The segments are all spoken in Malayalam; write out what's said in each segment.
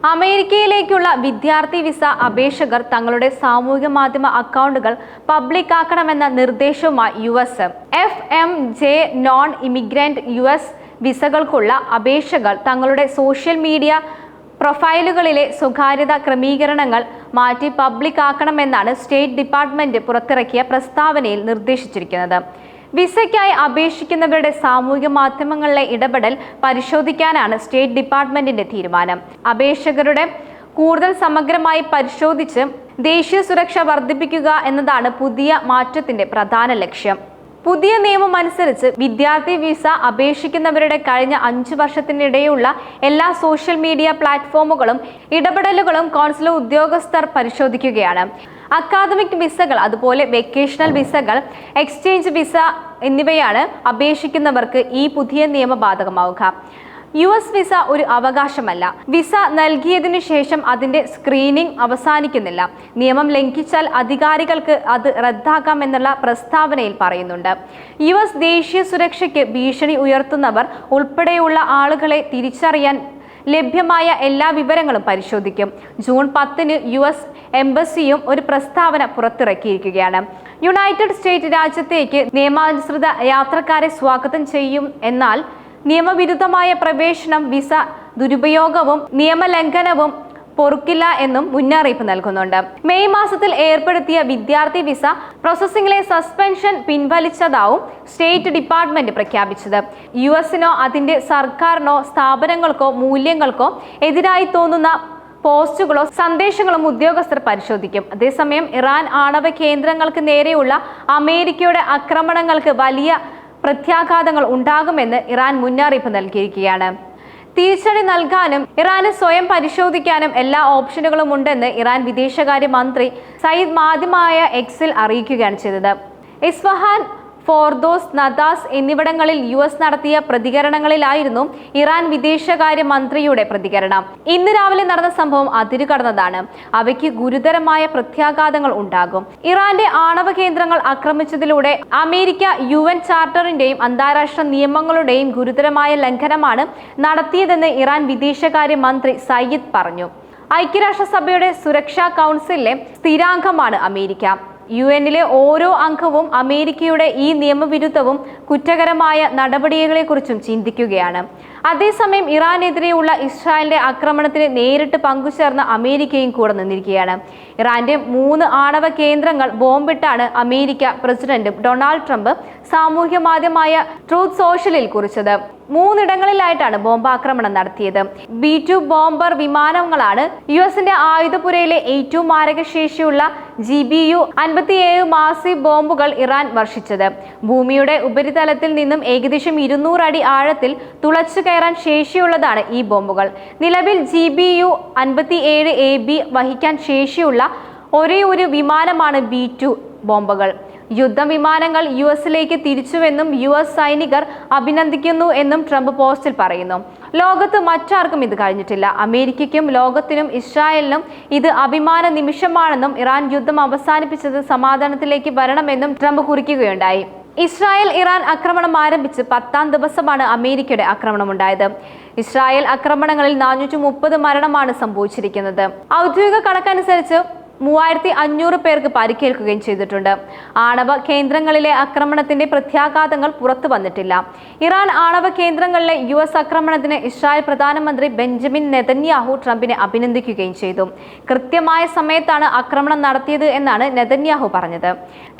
അമേരിക്കയിലേക്കുള്ള വിദ്യാർത്ഥി വിസ അപേക്ഷകർ തങ്ങളുടെ സാമൂഹിക മാധ്യമ അക്കൗണ്ടുകൾ പബ്ലിക് ആക്കണമെന്ന നിർദ്ദേശവുമായി U S. F. M. J. Non immigrant U S വിസകൾക്കുള്ള അപേക്ഷകൾ തങ്ങളുടെ സോഷ്യൽ മീഡിയ പ്രൊഫൈലുകളിലെ സ്വകാര്യത ക്രമീകരണങ്ങൾ മാറ്റി പബ്ലിക് ആക്കണമെന്നാണ് സ്റ്റേറ്റ് ഡിപ്പാർട്ട്മെന്റ് പുറത്തിറക്കിയ പ്രസ്താവനയിൽ നിർദ്ദേശിച്ചിരിക്കുന്നത്. വിസയ്ക്കായി അപേക്ഷിക്കുന്നവരുടെ സാമൂഹിക മാധ്യമങ്ങളിലെ ഇടപെടൽ പരിശോധിക്കാനാണ് സ്റ്റേറ്റ് ഡിപ്പാർട്ട്മെന്റിന്റെ തീരുമാനം. അപേക്ഷകരുടെ കൂടുതൽ സമഗ്രമായി പരിശോധിച്ച് ദേശീയ സുരക്ഷ വർദ്ധിപ്പിക്കുക എന്നതാണ് പുതിയ മാറ്റത്തിന്റെ പ്രധാന ലക്ഷ്യം. പുതിയ നിയമം അനുസരിച്ച് വിദ്യാർത്ഥി വിസ അപേക്ഷിക്കുന്നവരുടെ കഴിഞ്ഞ അഞ്ചു വർഷത്തിനിടെയുള്ള എല്ലാ സോഷ്യൽ മീഡിയ പ്ലാറ്റ്ഫോമുകളും ഇടപെടലുകളും കോൺസുലർ ഉദ്യോഗസ്ഥർ പരിശോധിക്കുകയാണ്. അക്കാദമിക് വിസകൾ അതുപോലെ വെക്കേഷണൽ വിസകൾ എക്സ്ചേഞ്ച് വിസ എന്നിവയാണ് അപേക്ഷിക്കുന്നവർക്ക് ഈ പുതിയ നിയമം ബാധകമാവുക. യു എസ് വിസ ഒരു അവകാശമല്ല. വിസ നൽകിയതിനു ശേഷം അതിന്റെ സ്ക്രീനിംഗ് അവസാനിക്കുന്നില്ല. നിയമം ലംഘിച്ചാൽ അധികാരികൾക്ക് അത് റദ്ദാക്കാമെന്നുള്ള പ്രസ്താവനയിൽ പറയുന്നുണ്ട്. യു എസ് ദേശീയ സുരക്ഷയ്ക്ക് ഭീഷണി ഉയർത്തുന്നവർ ഉൾപ്പെടെയുള്ള ആളുകളെ തിരിച്ചറിയാൻ ലഭ്യമായ എല്ലാ വിവരങ്ങളും പരിശോധിക്കും. ജൂൺ പത്തിന് യു എസ് എംബസിയും ഒരു പ്രസ്താവന പുറത്തിറക്കിയിരിക്കുകയാണ്. യുണൈറ്റഡ് സ്റ്റേറ്റ് രാജ്യത്തേക്ക് നിയമാനുസൃത യാത്രക്കാരെ സ്വാഗതം ചെയ്യും എന്നാൽ നിയമവിരുദ്ധമായ പ്രവേശനം വിസ ദുരുപയോഗവും നിയമലംഘനവും പൊറുക്കില്ല എന്നും മുന്നറിയിപ്പ് നൽകുന്നുണ്ട്. മെയ് മാസത്തിൽ ഏർപ്പെടുത്തിയ വിദ്യാർത്ഥി വിസ പ്രോസസ്സിംഗിലെ സസ്പെൻഷൻ പിൻവലിച്ചതാവും സ്റ്റേറ്റ് ഡിപ്പാർട്ട്മെന്റ് പ്രഖ്യാപിച്ചത്. യു എസിനോ അതിന്റെ സർക്കാരിനോ സ്ഥാപനങ്ങൾക്കോ മൂല്യങ്ങൾക്കോ എതിരായി തോന്നുന്ന പോസ്റ്റുകളോ സന്ദേശങ്ങളും ഉദ്യോഗസ്ഥർ പരിശോധിക്കും. അതേസമയം ഇറാൻ ആണവ കേന്ദ്രങ്ങൾക്ക് നേരെയുള്ള അമേരിക്കയുടെ ആക്രമണങ്ങൾക്ക് വലിയ പ്രത്യാഘാതങ്ങൾ ഉണ്ടാകുമെന്ന് ഇറാൻ മുന്നറിയിപ്പ് നൽകിയിരിക്കുകയാണ്. തിരിച്ചടി നൽകാനും ഇറാന് സ്വയം പരിശോധിക്കാനും എല്ലാ ഓപ്ഷനുകളും ഉണ്ടെന്ന് ഇറാൻ വിദേശകാര്യ മന്ത്രി സയ്യിദ് മാധ്യമമായ എക്സിൽ അറിയിക്കുകയാണ് ചെയ്തത്. ഇസ്ഫഹാൻ ഫോർദോസ് നദാസ് എന്നിവിടങ്ങളിൽ യു എസ് നടത്തിയ പ്രതികരണങ്ങളിലായിരുന്നു ഇറാൻ വിദേശകാര്യ മന്ത്രിയുടെ പ്രതികരണം. ഇന്ന് രാവിലെ നടന്ന സംഭവം അതിരുകടന്നതാണ്. അവയ്ക്ക് ഗുരുതരമായ പ്രത്യാഘാതങ്ങൾ ഉണ്ടാകും. ഇറാന്റെ ആണവ കേന്ദ്രങ്ങൾ ആക്രമിച്ചതിലൂടെ അമേരിക്ക യു എൻ ചാർട്ടറിന്റെയും അന്താരാഷ്ട്ര നിയമങ്ങളുടെയും ഗുരുതരമായ ലംഘനമാണ് നടത്തിയതെന്ന് ഇറാൻ വിദേശകാര്യ മന്ത്രി സയ്യിദ് പറഞ്ഞു. ഐക്യരാഷ്ട്രസഭയുടെ സുരക്ഷാ കൗൺസിലിലെ സ്ഥിരാംഗമാണ് അമേരിക്ക. യു എന്നിലെ ഓരോ അംഗവും അമേരിക്കയുടെ ഈ നിയമവിരുദ്ധവും കുറ്റകരമായ നടപടികളെക്കുറിച്ചും ചിന്തിക്കുകയാണ്. അതേസമയം ഇറാനെതിരെയുള്ള ഇസ്രായേലിന്റെ ആക്രമണത്തിന് നേരിട്ട് പങ്കുചേർന്ന അമേരിക്കയും കൂടെ നിന്നിരിക്കുകയാണ്. ഇറാന്റെ മൂന്ന് ആണവ കേന്ദ്രങ്ങൾ ബോംബിട്ടാണ് അമേരിക്ക പ്രസിഡന്റ് ഡൊണാൾഡ് ട്രംപ് സാമൂഹ്യ മാധ്യമമായ ട്രൂത്ത് സോഷ്യലിൽ കുറിച്ചത്. മൂന്നിടങ്ങളിലായിട്ടാണ് ബോംബാക്രമണം നടത്തിയത്. ബി ടു ബോംബർ വിമാനങ്ങളാണ് യു എസിന്റെ ആയുധപുരയിലെ ഏറ്റവും മാരകശേഷിയുള്ള ജി ബി യു അൻപത്തിയേഴ് മാസി ബോംബുകൾ ഇറാൻ വർഷിച്ചത്. ഭൂമിയുടെ ഉപരിതലത്തിൽ നിന്നും ഏകദേശം ഇരുന്നൂറ് അടി ആഴത്തിൽ തുളച്ചു കയറാൻ ശേഷിയുള്ളതാണ് ഈ ബോംബുകൾ. നിലവിൽ ജി ബി യു അൻപത്തിയേഴ് എ ബി വഹിക്കാൻ ശേഷിയുള്ള ഒരേ ഒരു വിമാനമാണ് ബി ടു ബോംബുകൾ. യുദ്ധവിമാനങ്ങൾ യു എസിലേക്ക് തിരിച്ചുവെന്നും യു എസ് സൈനികർ അഭിനന്ദിക്കുന്നു എന്നും ട്രംപ് പോസ്റ്റിൽ പറയുന്നു. ലോകത്ത് മറ്റാർക്കും ഇത് കഴിഞ്ഞിട്ടില്ല. അമേരിക്കയ്ക്കും ലോകത്തിനും ഇസ്രായേലിനും ഇത് അഭിമാന നിമിഷമാണെന്നും ഇറാൻ യുദ്ധം അവസാനിപ്പിച്ചത് സമാധാനത്തിലേക്ക് വരണമെന്നും ട്രംപ് കുറിക്കുകയുണ്ടായി. ഇസ്രായേൽ ഇറാൻ ആക്രമണം ആരംഭിച്ച് പത്താം ദിവസമാണ് അമേരിക്കയുടെ ആക്രമണം ഉണ്ടായത് ഇസ്രായേൽ ആക്രമണങ്ങളിൽ നാനൂറ്റി മുപ്പത് മരണമാണ് സംഭവിച്ചിരിക്കുന്നത്. ഔദ്യോഗിക കണക്കനുസരിച്ച് മൂവായിരത്തി അഞ്ഞൂറ് പേർക്ക് പരിക്കേൽക്കുകയും ചെയ്തിട്ടുണ്ട്. ആണവ കേന്ദ്രങ്ങളിലെ ആക്രമണത്തിന്റെ പ്രത്യാഘാതങ്ങൾ പുറത്തു വന്നിട്ടില്ല. ഇറാൻ ആണവ കേന്ദ്രങ്ങളിലെ യു എസ് ആക്രമണത്തിന് ഇസ്രായേൽ പ്രധാനമന്ത്രി ബെഞ്ചമിൻ നെതന്യാഹു ട്രംപിനെ അഭിനന്ദിക്കുകയും ചെയ്തു. കൃത്യമായ സമയത്താണ് ആക്രമണം നടത്തിയത് എന്നാണ് നെതന്യാഹു പറഞ്ഞത്.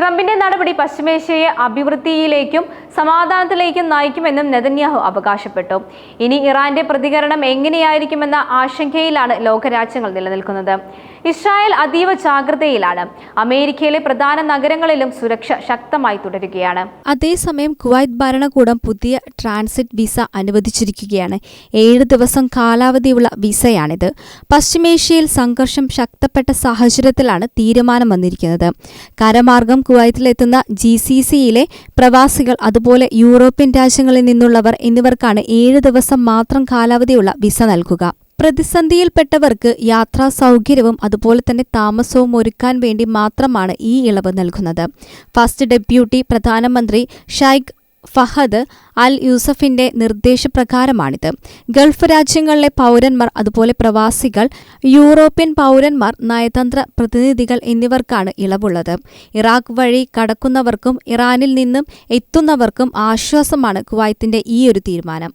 ട്രംപിന്റെ നടപടി പശ്ചിമേഷ്യയെ അഭിവൃദ്ധിയിലേക്കും സമാധാനത്തിലേക്കും നയിക്കുമെന്നും നെതന്യാഹു അവകാശപ്പെട്ടു. ഇനി ഇറാന്റെ പ്രതികരണം എങ്ങനെയായിരിക്കുമെന്ന ആശങ്കയിലാണ് ലോകരാജ്യങ്ങൾ നിലനിൽക്കുന്നത്. ഇസ്രായേൽ അതീവ ജാഗ്രതയിലാണ് അമേരിക്കയിലെ പ്രധാന നഗരങ്ങളിലും സുരക്ഷ ശക്തമായി തുടരുകയാണ്. അതേസമയം കുവൈത്ത് ഭരണകൂടം പുതിയ ട്രാൻസിറ്റ് വിസ അനുവദിച്ചിരിക്കുകയാണ്. ഏഴ് ദിവസം കാലാവധിയുള്ള വിസയാണിത്. പശ്ചിമേഷ്യയിൽ സംഘർഷം ശക്തപ്പെട്ട സാഹചര്യത്തിലാണ് തീരുമാനം വന്നിരിക്കുന്നത്. കരമാർഗം കുവൈത്തിലെത്തുന്ന ജി സി സിയിലെ പ്രവാസികൾ അതുപോലെ യൂറോപ്യൻ രാജ്യങ്ങളിൽ നിന്നുള്ളവർ എന്നിവർക്കാണ് ഏഴ് ദിവസം മാത്രം കാലാവധിയുള്ള വിസ നൽകുക. പ്രതിസന്ധിയിൽപ്പെട്ടവർക്ക് യാത്രാ സൗകര്യവും അതുപോലെ തന്നെ താമസവും ഒരുക്കാൻ വേണ്ടി മാത്രമാണ് ഈ ഇളവ് നൽകുന്നത്. ഫസ്റ്റ് ഡെപ്യൂട്ടി പ്രധാനമന്ത്രി ഷൈഖ് ഫഹദ് അൽ യൂസഫിന്റെ നിർദ്ദേശപ്രകാരമാണിത്. ഗൾഫ് രാജ്യങ്ങളിലെ പൗരന്മാർ അതുപോലെ പ്രവാസികൾ യൂറോപ്യൻ പൗരന്മാർ നയതന്ത്ര പ്രതിനിധികൾ എന്നിവർക്കാണ് ഇളവുള്ളത്. ഇറാഖ് വഴി കടക്കുന്നവർക്കും ഇറാനിൽ നിന്നും എത്തുന്നവർക്കും ആശ്വാസമാണ് കുവൈത്തിന്റെ ഈ ഒരു തീരുമാനം.